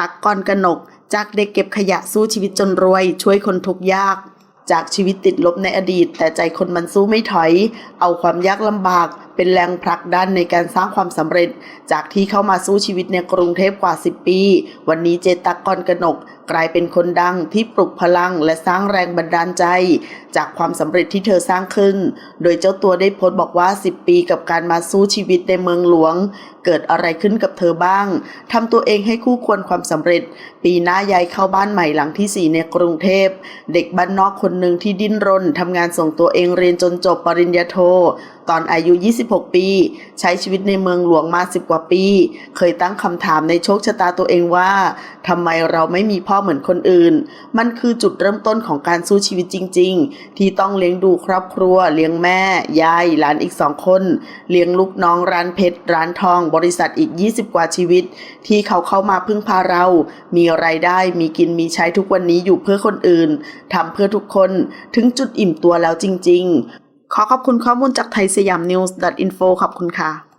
ตักกอนกนก จากเด็กเก็บขยะสู้ชีวิตจนรวย ช่วยคนทุกยาก จากชีวิตติดลบในอดีต แต่ใจคนมันสู้ไม่ถอย เอาความยากลำบาก เป็นแรงผลักดันในการสร้างความสำเร็จ จากที่เข้ามาสู้ชีวิตในกรุงเทพกว่า 10 ปี วันนี้เจตักกอนกนก กลายเป็นคนดังที่ปลุกพลังและสร้างแรงบันดาลใจ จากความสำเร็จที่เธอสร้างขึ้น โดยเจ้าตัวได้โพสต์บอกว่า 10 ปีกับการมาสู้ชีวิตในเมืองหลวง เกิดอะไรขึ้นกับเธอบ้างทำตัวเองให้คู่ควรความสำเร็จ ปีหน้ายายเข้าบ้านใหม่หลังที่ 4 ในกรุงเทพ เด็กบ้านนอกคนหนึ่งที่ดิ้นรนทำงานส่งตัวเองเรียนจนจบปริญญาโทตอนอายุ 26 ปี ใช้ชีวิตในเมืองหลวงมา 10 กว่าปี เคยตั้งคำถามในโชคชะตาตัวเองว่าทำไมเราไม่มีพ่อเหมือนคนอื่น มันคือจุดเริ่มต้นของการสู้ชีวิตจริง ๆ ที่ต้องเลี้ยงดูครอบครัว เลี้ยงแม่ ยาย หลานอีกสองคน เลี้ยงลูกน้องร้านเพชร ร้านทอง บริษัทอีก 20 กว่าชีวิต ที่เขาเข้ามาพึ่งพาเรา มีไรายได้ มีกิน มีใช้ทุกวันนี้อยู่เพื่อคนอื่น ทำเพื่อทุกคน ถึงจุดอิ่มตัวแล้วจริง ๆ ขอขอบคุณข้อมูลจากไทยสยามนิวส์ .info ขอบคุณค่ะ